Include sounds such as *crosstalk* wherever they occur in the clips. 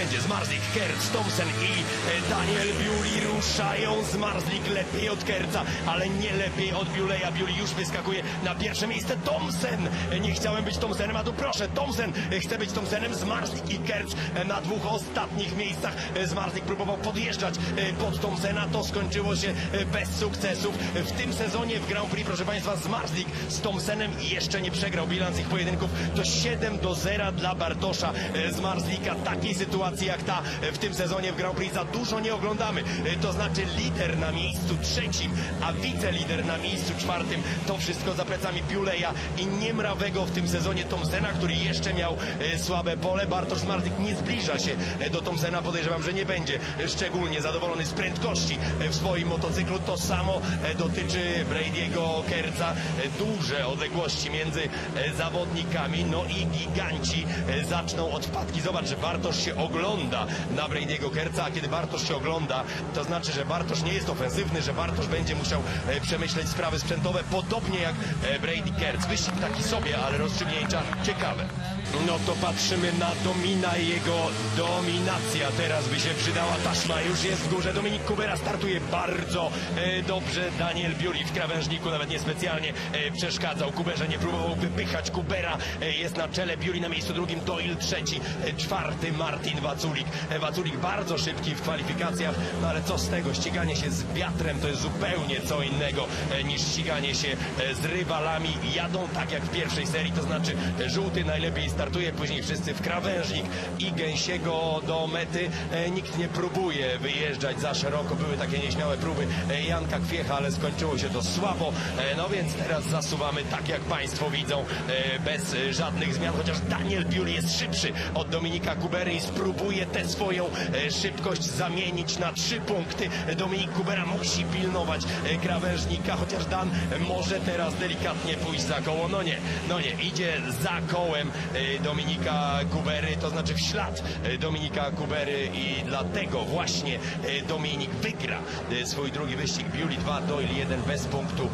będzie. Zmarzlik, Kerc, Thompson i e, Daniel Biuli ruszają. Zmarzlik lepiej od Kerca, ale nie lepiej od Biuleja. Biuli już wyskakuje na pierwsze miejsce. Thompson! E, Nie chciałem być Thompsonem, a tu proszę, Thompson e, chce być Thompsonem. Zmarzlik i Kerc na dwóch ostatnich miejscach. Zmarzlik próbował podjeżdżać pod Thompsona. To skończyło się bez sukcesów. W tym sezonie w Grand Prix, proszę Państwa, Zmarzlik z Thompsonem jeszcze nie przegrał. Bilans ich pojedynków to 7 do 0 dla Bartosza Zmarzlika. Takiej sytuacji jak ta e, w tym sezonie w Grand Prix za dużo nie oglądamy. E, To znaczy lider na miejscu trzecim, a wicelider na miejscu czwartym. To wszystko za plecami Biuleja i niemrawego w tym sezonie Thompsona, który jeszcze miał e, słabe pole. Bartosz Zmarzlik nie zbliża się do Thompsona. Podejrzewam, że nie będzie szczególnie zadowolony z prędkości w swoim motocyklu. To samo dotyczy Brady'ego Kerca. Duże odległości między zawodnikami, no i giganci zaczną od wpadki. Zobacz, że Bartosz się ogląda na Brady'ego Kerca, a kiedy Bartosz się ogląda, to znaczy, że Bartosz nie jest ofensywny, że Bartosz będzie musiał e, przemyśleć sprawy sprzętowe, podobnie jak e, Brady Kerc. Wyścig taki sobie, ale rozstrzygnięcia ciekawe. No to patrzymy na Domina i jego dominacja. Teraz by się przydała taśma, już jest w górze. Dominik Kubera startuje bardzo e, dobrze. Daniel Biuli w krawężniku nawet niespecjalnie e, przeszkadzał. Kuberze nie próbował wypychać. Kubera e, jest na czele. Biuli na miejscu drugim. Doyle trzeci. E, czwarty Martin Waculik. Waculik bardzo szybki w kwalifikacjach, no ale co z tego? Ściganie się z wiatrem to jest zupełnie co innego e, niż ściganie się e, z rywalami. Jadą tak jak w pierwszej serii, to znaczy e, żółty najlepiej startuje, później wszyscy w krawężnik i gęsiego do mety. Nikt nie próbuje wyjeżdżać za szeroko. Były takie nieśmiałe próby Janka Kwiecha, ale skończyło się to słabo. No więc teraz zasuwamy tak jak Państwo widzą, bez żadnych zmian, chociaż Daniel Biuli jest szybszy od Dominika Kubery i spróbuje tę swoją e, szybkość zamienić na trzy punkty. Dominik Kubera musi pilnować e, krawężnika, chociaż Dan może teraz delikatnie pójść za koło. No nie, no nie, idzie za kołem e, Dominika Kubery, to znaczy w ślad Dominika Kubery i dlatego właśnie Dominik wygra swój drugi wyścig. Biuli 2, Doyle 1 bez punktu,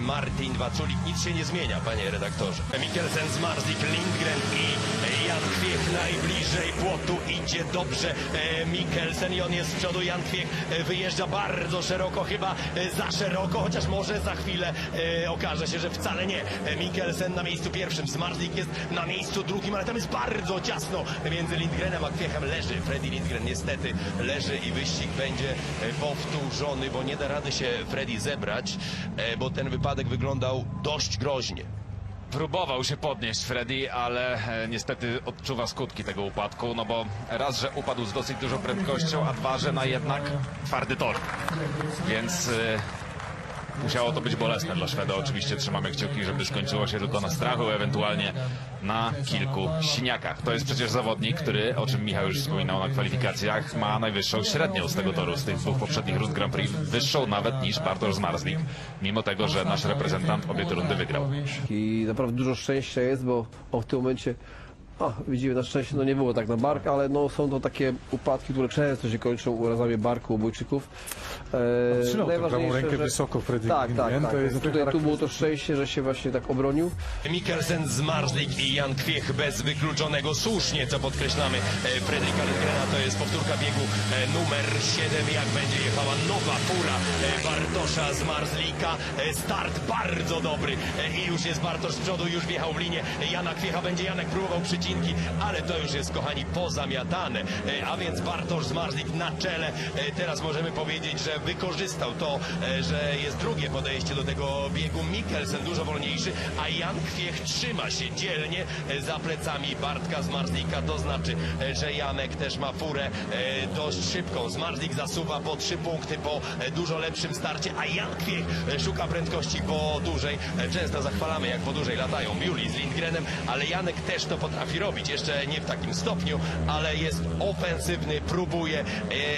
Martin Waculik. Nic się nie zmienia, panie redaktorze. Mikkelsen, Zmarzlik, Lindgren i Jan Kwiech najbliżej płotu. Idzie dobrze e, Mikkelsen i on jest z przodu. Jan Kwiech e, wyjeżdża bardzo szeroko, chyba e, za szeroko, chociaż może za chwilę e, okaże się, że wcale nie. E, Mikkelsen na miejscu pierwszym, Zmarzlik jest na miejscu drugim, ale tam jest bardzo ciasno między Lindgrenem a Kwiechem. Leży Freddy Lindgren niestety, leży i wyścig będzie powtórzony, bo nie da rady się Freddy zebrać, e, bo ten wypadek wyglądał dość groźnie. Próbował się podnieść Freddy, ale e, niestety odczuwa skutki tego upadku, no bo raz, że upadł z dosyć dużą prędkością, a dwa, że na jednak twardy tor. Więc e, musiało to być bolesne dla Szweda. Oczywiście trzymamy kciuki, żeby skończyło się tylko na strachu, ewentualnie na kilku siniakach. To jest przecież zawodnik, który, o czym Michał już wspominał na kwalifikacjach, ma najwyższą średnią z tego toru, z tych dwóch poprzednich rund Grand Prix, wyższą nawet niż Bartosz Zmarzlik, mimo tego, że nasz reprezentant obie te rundy wygrał. I naprawdę dużo szczęścia jest, bo w tym momencie, o, widzimy na szczęście, no nie było tak na bark, ale no są to takie upadki, które często się kończą urazami barku obojczyków. E, Trzymał tę prawą rękę że- wysoko Freddy Tak, tak, tak. to jest Tutaj tu było to szczęście, że się właśnie tak obronił. Mikkelsen, Zmarzlik i Jan Kwiech bez wykluczonego słusznie, co podkreślamy. E, Fredrika Lindgrena to jest powtórka biegu e, numer 7, jak będzie jechała nowa fura e, Bartosza Zmarzlika. E, Start bardzo dobry e, i już jest Bartosz z przodu, już wjechał w linię Jana Kwiecha. Będzie Janek próbował ale to już jest, kochani, pozamiatane. E, A więc Bartosz Zmarzlik na czele. E, Teraz możemy powiedzieć, że wykorzystał to, e, że jest drugie podejście do tego biegu. Mikkelsen dużo wolniejszy, a Jan Kwiech trzyma się dzielnie za plecami Bartka Zmarzlika. To znaczy, że Janek też ma furę dość szybką. Zmarzlik zasuwa po trzy punkty po dużo lepszym starcie, a Jan Kwiech szuka prędkości po dłużej. E, Często zachwalamy, jak po dłużej latają Biuli z Lindgrenem, ale Janek też to potrafi robić. Jeszcze nie w takim stopniu, ale jest ofensywny, próbuje e,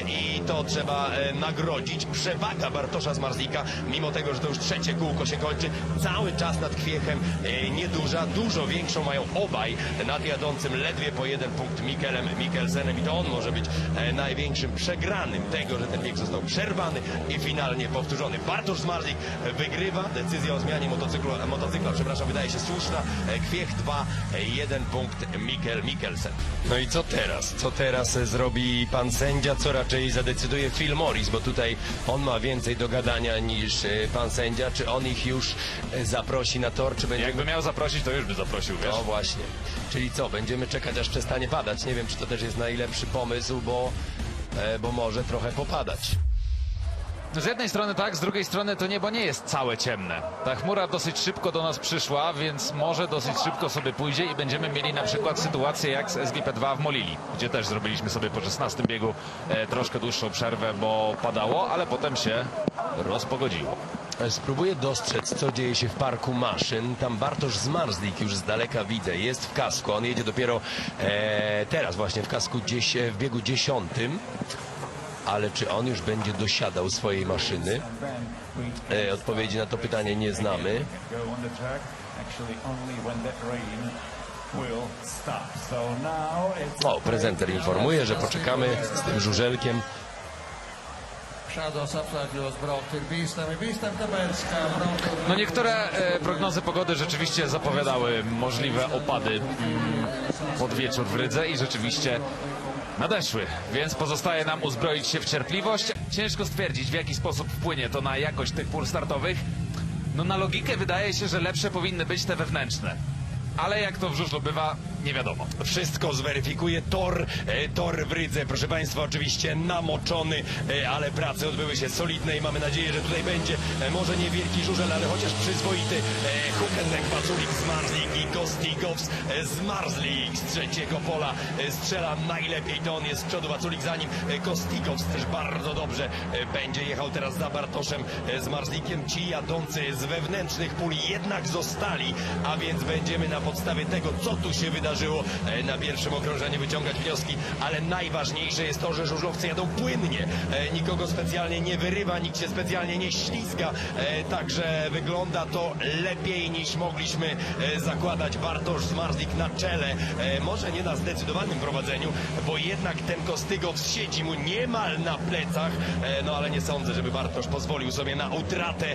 i to trzeba e, nagrodzić. Przewaga Bartosza Zmarzlika, mimo tego, że to już trzecie kółko się kończy, cały czas nad Kwiechem e, nieduża. Dużo większą mają obaj nad jadącym ledwie po jeden punkt Mikelem Mikkelsenem i to on może być największym przegranym tego, że ten bieg został przerwany i finalnie powtórzony. Bartosz Zmarzlik wygrywa. Decyzja o zmianie motocyklu, motocykla, przepraszam, wydaje się słuszna. Kwiech 2, 1 punkt Mikkel Mikkelsen. No i co teraz? Co teraz zrobi pan sędzia? Co raczej zadecyduje Phil Morris? Bo tutaj on ma więcej do gadania niż e, pan sędzia. Czy on ich już e, zaprosi na tor, czy będziemy... Jakby miał zaprosić, to już by zaprosił, wiesz? No właśnie. Czyli co, będziemy czekać aż przestanie padać. Nie wiem, czy to też jest najlepszy pomysł, bo, e, bo może trochę popadać. Z jednej strony tak, z drugiej strony to niebo nie jest całe ciemne. Ta chmura dosyć szybko do nas przyszła, więc może dosyć szybko sobie pójdzie i będziemy mieli na przykład sytuację jak z SGP2 w Molili, gdzie też zrobiliśmy sobie po 16 biegu e, troszkę dłuższą przerwę, bo padało, ale potem się rozpogodziło. Spróbuję dostrzec, co dzieje się w parku maszyn. Tam Bartosz Zmarzlik już z daleka widzę. Jest w kasku. On jedzie dopiero e, teraz właśnie w kasku gdzieś w biegu dziesiątym. Ale czy on już będzie dosiadał swojej maszyny? E, odpowiedzi na to pytanie nie znamy. O, prezenter informuje, że poczekamy z tym żużelkiem. No niektóre e, prognozy pogody rzeczywiście zapowiadały możliwe opady mm, pod wieczór w Rydze i rzeczywiście nadeszły, więc pozostaje nam uzbroić się w cierpliwość. Ciężko stwierdzić, w jaki sposób wpłynie to na jakość tych pól startowych. No na logikę wydaje się, że lepsze powinny być te wewnętrzne. Ale jak to w żużlu bywa, nie wiadomo. Wszystko zweryfikuje tor, e, tor w Rydze. Proszę Państwa, oczywiście namoczony, e, ale prace odbyły się solidne i mamy nadzieję, że tutaj będzie e, może niewielki żużel, ale chociaż przyzwoity e, Hukenbeck, Baculik, Zmarzlik i Gostigows e, Zmarzlik z trzeciego pola strzela najlepiej, to on jest z przodu, Baculik za nim, e, też bardzo dobrze będzie jechał teraz za Bartoszem Zmarzlikiem. Ci jadący z wewnętrznych pól jednak zostali, a więc będziemy na podstawie tego, co tu się wydarzyło e, na pierwszym okrążeniu wyciągać wnioski, ale najważniejsze jest to, że żużlowcy jadą płynnie. E, Nikogo specjalnie nie wyrywa, nikt się specjalnie nie ślizga, e, także wygląda to lepiej niż mogliśmy zakładać. Bartosz Zmarzlik na czele, może nie na zdecydowanym prowadzeniu, bo jednak ten Kostygow siedzi mu niemal na plecach, no ale nie sądzę, żeby Bartosz pozwolił sobie na utratę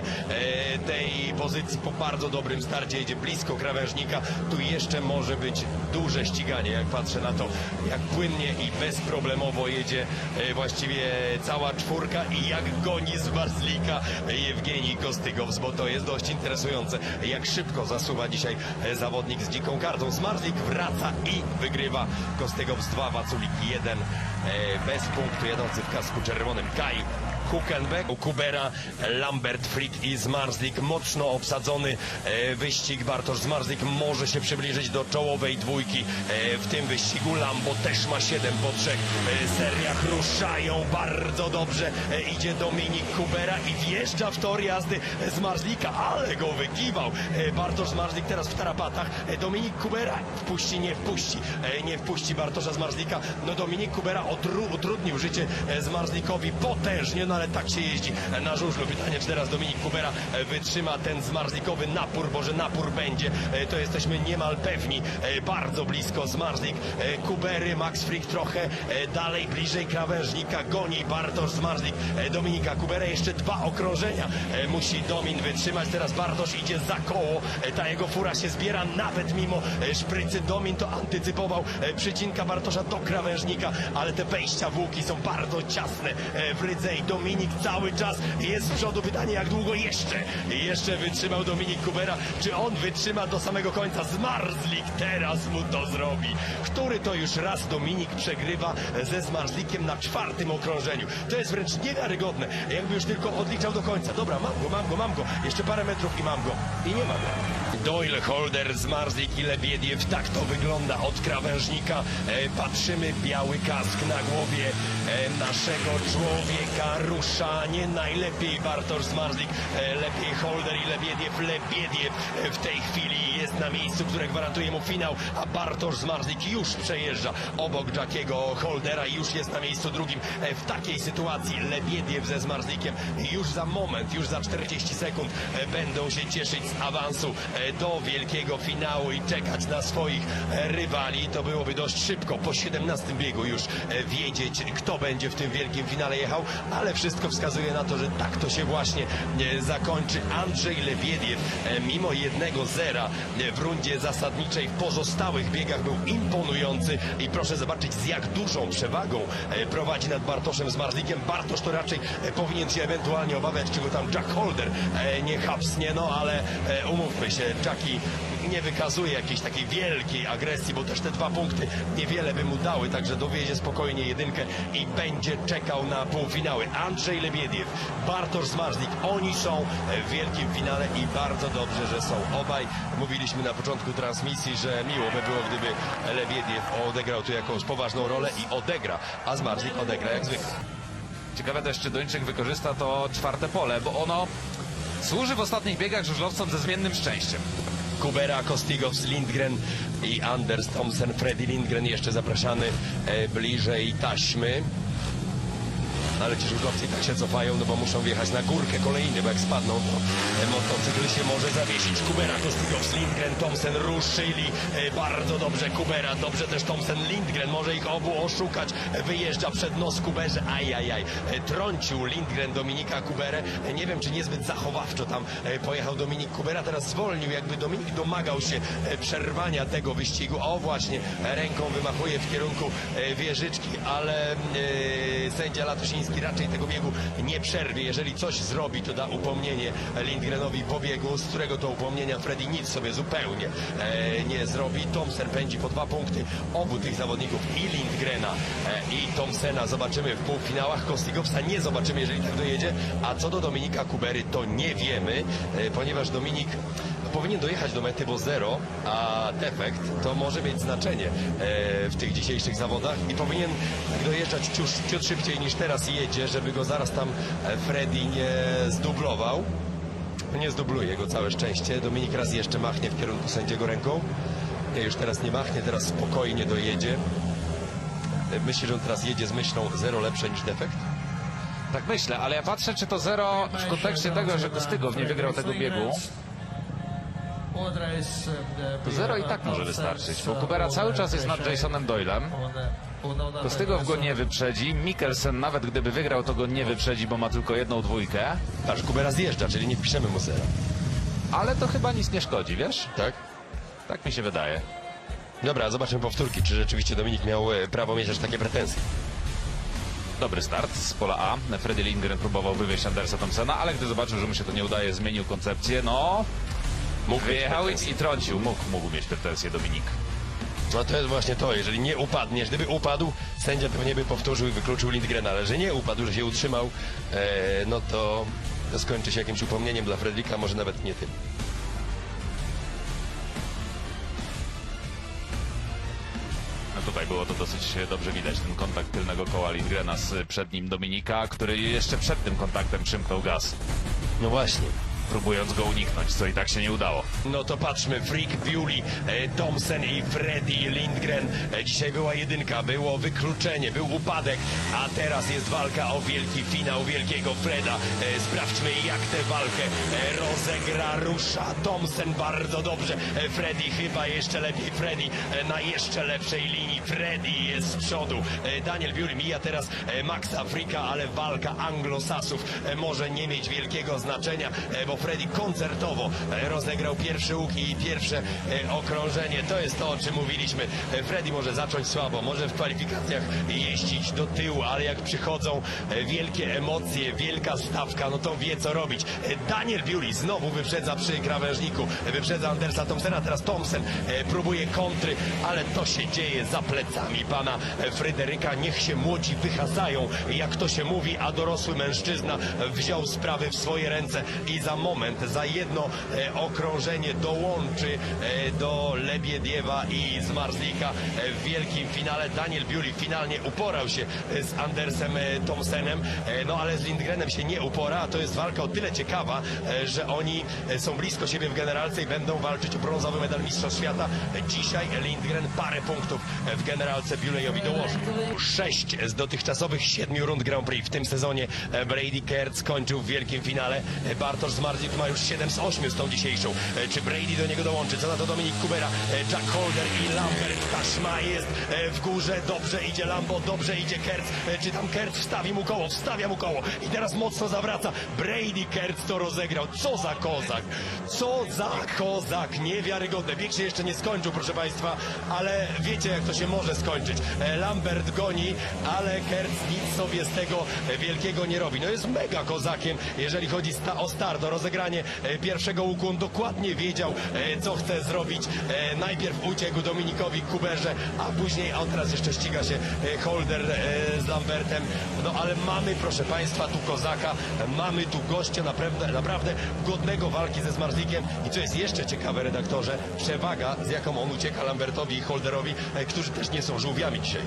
tej pozycji po bardzo dobrym starcie. Jedzie blisko krawężnika, tu jeszcze może być duże ściganie, jak patrzę na to, jak płynnie i bezproblemowo jedzie e, właściwie cała czwórka i jak goni z Marzlika Jewgenij Kostygows, bo to jest dość interesujące, jak szybko zasuwa dzisiaj e, zawodnik z dziką kartą. Zmarzlik wraca i wygrywa Kostygows 2, Waculik 1, e, bez punktu jadący w kasku czerwonym Kaj. Huckenbeck, Kubera, Lambert, Frick i Zmarzlik. Mocno obsadzony e, wyścig. Bartosz Zmarzlik może się przybliżyć do czołowej dwójki e, w tym wyścigu. Lambo też ma 7 po trzech e, seriach. Ruszają bardzo dobrze. Idzie Dominik Kubera i wjeżdża w tor jazdy Zmarzlika, ale go wykiwał. Bartosz Zmarzlik teraz w tarapatach. Dominik Kubera wpuści, nie wpuści. Nie wpuści Bartosza Zmarzlika. No Dominik Kubera utrudnił życie Zmarzlikowi potężnie, no ale tak się jeździ na żużlu. Pytanie, czy teraz Dominik Kubera e, wytrzyma ten zmarzlikowy napór, bo że napór będzie, e, to jesteśmy niemal pewni. E, Bardzo blisko Zmarzlik, e, Kubery, Max Frick trochę dalej, bliżej krawężnika, goni Bartosz Zmarzlik, Dominika Kubera, jeszcze dwa okrążenia musi Domin wytrzymać. Teraz Bartosz idzie za koło, ta jego fura się zbiera nawet mimo szprycy. Domin to antycypował, przycinka Bartosza do krawężnika, ale te wejścia w łuki są bardzo ciasne w Rydze i Dominik cały czas jest z przodu. Pytanie, jak długo jeszcze? Jeszcze wytrzymał Dominik Kubera. Czy on wytrzyma do samego końca? Zmarzlik teraz mu to zrobi. Który to już raz Dominik przegrywa ze Zmarzlikiem na czwartym okrążeniu. To jest wręcz niewiarygodne. Jakby już tylko odliczał do końca. Dobra, mam go, mam go, mam go. Jeszcze parę metrów i mam go. I nie ma go. Doyle, Holder, Zmarzlik i Lebiediew. Tak to wygląda od krawężnika. E, patrzymy, biały kask na głowie e, naszego człowieka. Rusza nie najlepiej Bartosz Zmarzlik. E, lepiej Holder i Lebiediew. Lebiediew w tej chwili jest na miejscu, które gwarantuje mu finał, a Bartosz Zmarzlik już przejeżdża obok Jackiego Holdera i już jest na miejscu drugim. E, w takiej sytuacji Lebiediew ze Zmarzlikiem już za moment, już za 40 sekund e, będą się cieszyć z awansu e, do wielkiego finału i czekać na swoich rywali. To byłoby dość szybko, po 17 biegu już wiedzieć, kto będzie w tym wielkim finale jechał, ale wszystko wskazuje na to, że tak to się właśnie zakończy. Andrzej Lebiediew, mimo jednego zera, w rundzie zasadniczej w pozostałych biegach był imponujący i proszę zobaczyć z jak dużą przewagą e, prowadzi nad Bartoszem z Marzlikiem. Bartosz to raczej e, powinien się ewentualnie obawiać, czego tam Jack Holder e, nie chapsnie, no ale umówmy się, Jackie nie wykazuje jakiejś takiej wielkiej agresji, bo też te dwa punkty niewiele by mu dały, także dowiezie spokojnie jedynkę i będzie czekał na półfinały. Andrzej Lebiediew, Bartosz Zmarzlik, oni są w wielkim finale i bardzo dobrze, że są obaj. Mówiliśmy na początku transmisji, że miło by było, gdyby Lebiediew odegrał tu jakąś poważną rolę i odegra, a Zmarzlik odegra jak zwykle. Ciekawe też, czy Duńczyk wykorzysta to czwarte pole, bo ono służy w ostatnich biegach żużlowcom ze zmiennym szczęściem. Kubera, Kostigows, Lindgren i Anders Thompson. Freddy Lindgren jeszcze zapraszany e, bliżej taśmy. Ale ci żużlowcy tak się cofają, no bo muszą wjechać na górkę kolejny, bo jak spadną, to e, motocykl się może zawiesić. Kubera, Kostigows, Lindgren, Thompson ruszyli e, bardzo dobrze. Kubera, dobrze też Thompson, Lindgren może ich obu oszukać. Wyjeżdża przed nos Kuberze, ajajaj. E, Trącił Lindgren Dominika Kuberę. Nie wiem, czy niezbyt zachowawczo tam pojechał Dominik Kubera. Teraz zwolnił, jakby Dominik domagał się przerwania tego wyścigu. O, właśnie, ręką wymachuje w kierunku wieżyczki, ale e, sędzia Latosiński raczej tego biegu nie przerwie. Jeżeli coś zrobi, to da upomnienie Lindgrenowi po biegu, z którego to upomnienia Freddy nic sobie zupełnie e, nie zrobi. Thompson pędzi po dwa punkty obu tych zawodników i Lindgrena e, i Thompsona zobaczymy w półfinałach. Kostigowsa nie zobaczymy, jeżeli tak dojedzie. A co do Dominika Kubery, to nie wiemy, e, ponieważ Dominik powinien dojechać do mety, bo zero, a defekt to może mieć znaczenie e, w tych dzisiejszych zawodach i powinien dojeżdżać ciut, ciut szybciej niż teraz jedzie, żeby go zaraz tam e, Freddy nie zdublował. Nie zdubluje go całe szczęście. Dominik raz jeszcze machnie w kierunku sędziego ręką. Nie, już teraz nie machnie, teraz spokojnie dojedzie. E, Myślę, że on teraz jedzie z myślą zero lepsze niż defekt. Tak myślę, ale ja patrzę, czy to zero w kontekście tego, że Kostygow nie wygrał tego biegu. To zero i tak może wystarczyć, bo Kubera cały czas jest nad Jasonem Doylem. Kostygow go nie wyprzedzi, Mikkelsen nawet gdyby wygrał, to go nie wyprzedzi, bo ma tylko jedną dwójkę. Patrz, Kubera zjeżdża, czyli nie wpiszemy mu zera. Ale to chyba nic nie szkodzi, wiesz? Tak? Tak mi się wydaje. Dobra, zobaczmy powtórki, czy rzeczywiście Dominik miał e, prawo mieć aż takie pretensje. Dobry start z pola A. Freddy Lindgren próbował wywieźć Andersa Thompsona, ale gdy zobaczył, że mu się to nie udaje, zmienił koncepcję. No, Mógł wyjechał i, trącił. Mógł, mógł mieć pretensje Dominik. No to jest właśnie to, jeżeli nie upadniesz, gdyby upadł, sędzia pewnie by powtórzył i wykluczył Lindgrena, ale że nie upadł, że się utrzymał, e, no to, to skończy się jakimś upomnieniem dla Fredrika, może nawet nie tym. No tutaj było to dosyć dobrze widać, ten kontakt tylnego koła Lindgrena z przed nim Dominika, który jeszcze przed tym kontaktem przymknął gaz, No właśnie. Próbując go uniknąć, co i tak się nie udało. No to patrzmy, Freak, Bewley, Thompson i Freddy Lindgren. E, dzisiaj była jedynka, było wykluczenie, był upadek, a teraz jest walka o wielki finał wielkiego Freda. E, sprawdźmy jak tę walkę e, rozegra, rusza Thompson bardzo dobrze. Freddy chyba jeszcze lepiej, Freddy na jeszcze lepszej linii. Freddy jest z przodu. Daniel Bewley mija teraz Maxa Frika, ale walka anglosasów może nie mieć wielkiego znaczenia, bo Freddy koncertowo e, rozegrał pierwszy łuk i pierwsze e, okrążenie. To jest to, o czym mówiliśmy. E, Freddy może zacząć słabo, może w kwalifikacjach jeździć do tyłu, ale jak przychodzą wielkie emocje, wielka stawka, no to wie co robić. Daniel Bewley znowu wyprzedza przy krawężniku, wyprzedza Andersa Thompsona, teraz Thompson próbuje kontry, ale to się dzieje za plecami pana Fryderyka. Niech się młodzi wychasają, jak to się mówi, a dorosły mężczyzna wziął sprawy w swoje ręce i za moment, za jedno e, okrążenie dołączy e, do Lebiediewa i Zmarzlika w wielkim finale. Daniel Bewley finalnie uporał się e, z Andersem Thompsonem, no ale z Lindgrenem się nie upora, a to jest walka o tyle ciekawa, że oni są blisko siebie w generalce i będą walczyć o brązowy medal Mistrzostw Świata. Dzisiaj Lindgren parę punktów w generalce Bewleyowi dołożył. Sześć z dotychczasowych siedmiu rund Grand Prix w tym sezonie Brady Kerr skończył w wielkim finale. Bartosz Zmarł Zmarzlik ma już 7 z 8 z tą dzisiejszą. E, Czy Brady do niego dołączy? Co na to Dominik Kubera, e, Jack Holder i Lambert. Taśma jest e, w górze, dobrze idzie Lambo, dobrze idzie Kertz. E, Czy tam Kertz wstawi mu koło? Wstawia mu koło. I teraz mocno zawraca. Brady Kertz to rozegrał. Co za kozak! Co za kozak! Niewiarygodne. Bieg się jeszcze nie skończył, proszę Państwa, ale wiecie jak to się może skończyć. Lambert goni, ale Kertz nic sobie z tego wielkiego nie robi. No jest mega kozakiem, jeżeli chodzi o start, o rozegranie e, pierwszego łuku. On dokładnie wiedział, e, co chce zrobić. E, Najpierw uciekł Dominikowi Kuberze, a później, a teraz jeszcze ściga się Holder z Lambertem. No ale mamy, proszę Państwa, tu kozaka, mamy tu gościa naprawdę, naprawdę godnego walki ze Zmarzlikiem. I co jest jeszcze ciekawe, redaktorze, przewaga, z jaką on ucieka Lambertowi i Holderowi, którzy też nie są żółwiami dzisiaj.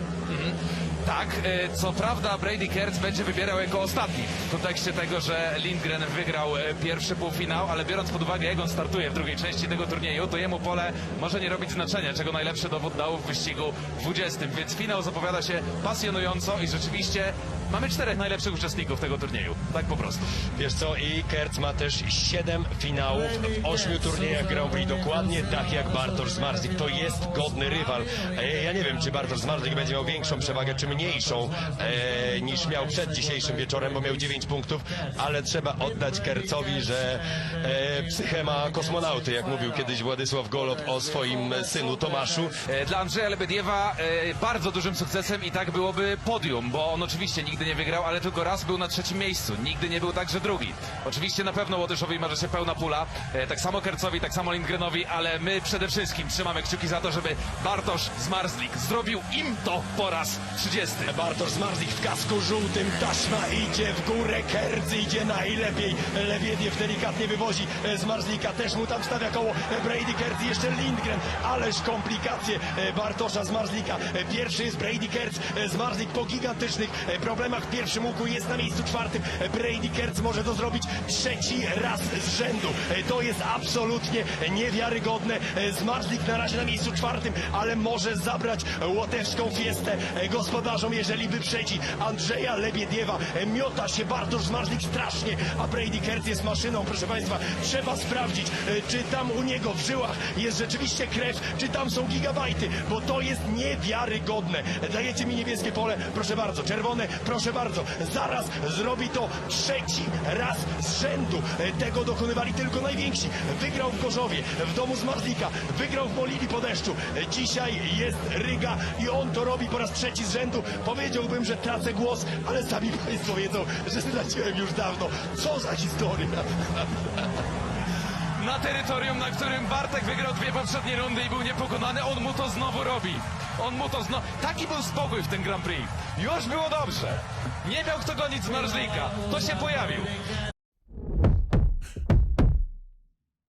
Tak, e, co prawda Brady Kertz będzie wybierał jako ostatni. W kontekście tego, że Lindgren wygrał e, pierwszy półfinał, ale biorąc pod uwagę jak on startuje w drugiej części tego turnieju, to jemu pole może nie robić znaczenia, czego najlepszy dowód dał w wyścigu 20, więc finał zapowiada się pasjonująco i rzeczywiście mamy czterech najlepszych uczestników tego turnieju, tak po prostu. Wiesz co, i Kertz ma też 7 finałów w 8 turniejach Grand Prix, dokładnie tak jak Bartosz Zmarzlik. To jest godny rywal. E, Ja nie wiem, czy Bartosz Zmarzlik będzie miał większą przewagę, czy mniejszą e, niż miał przed dzisiejszym wieczorem, bo miał 9 punktów, ale trzeba oddać Kercowi, że e, psychę ma kosmonauty, jak mówił kiedyś Władysław Golob o swoim synu Tomaszu. E, Dla Andrzeja Lebediewa e, bardzo dużym sukcesem i tak byłoby podium, bo on oczywiście nigdy nie wygrał, ale tylko raz był na trzecim miejscu. Nigdy nie był także drugi. Oczywiście na pewno Łodyszowi marzy się pełna pula, e, tak samo Kercowi, tak samo Lindgrenowi, ale my przede wszystkim trzymamy kciuki za to, żeby Bartosz Zmarzlik zrobił im to po raz 30. Bartosz Zmarzlik w kasku żółtym, taśma idzie w górę, Kerz idzie najlepiej, Lebiediew delikatnie wywozi e, Zmarzlika, też mu tam stawia koło, e, Brady Kerz i jeszcze Lindgren, ależ komplikacje Bartosza Zmarzlika, pierwszy jest Brady Kerz, e, Zmarzlik po gigantycznych e, problemach w pierwszym łuku jest na miejscu czwartym, Brady Kerz może to zrobić trzeci raz z rzędu, E, to jest absolutnie niewiarygodne, E, Zmarzlik na razie na miejscu czwartym, ale może zabrać łotewską fiestę e, gospodarzom, jeżeli wyprzedzi Andrzeja Lebiediewa. Miota się Bartosz Zmarzlik strasznie, a Brady Kertz jest maszyną, proszę Państwa. Trzeba sprawdzić, czy tam u niego w żyłach jest rzeczywiście krew, czy tam są gigabajty, bo to jest niewiarygodne. Dajecie mi niebieskie pole, proszę bardzo, czerwone, proszę bardzo. Zaraz zrobi to trzeci raz z rzędu. E, Tego dokonywali tylko najwięksi. Wygrał w Gorzowie, w domu Zmarzlika, wygrał w Bolivii po deszczu. E, Dzisiaj jest Ryga i on to robi po raz trzeci z rzędu. Powiedziałbym, że tracę głos, ale sami Państwo wiedzą, że straciłem już dawno. Co za historia. *laughs* Na terytorium, na którym Bartek wygrał dwie poprzednie rundy i był niepokonany, on mu to znowu robi. On mu to znowu... Taki był spokój w tym Grand Prix. Już było dobrze. Nie miał kto gonić Zmarzlika. To się pojawił.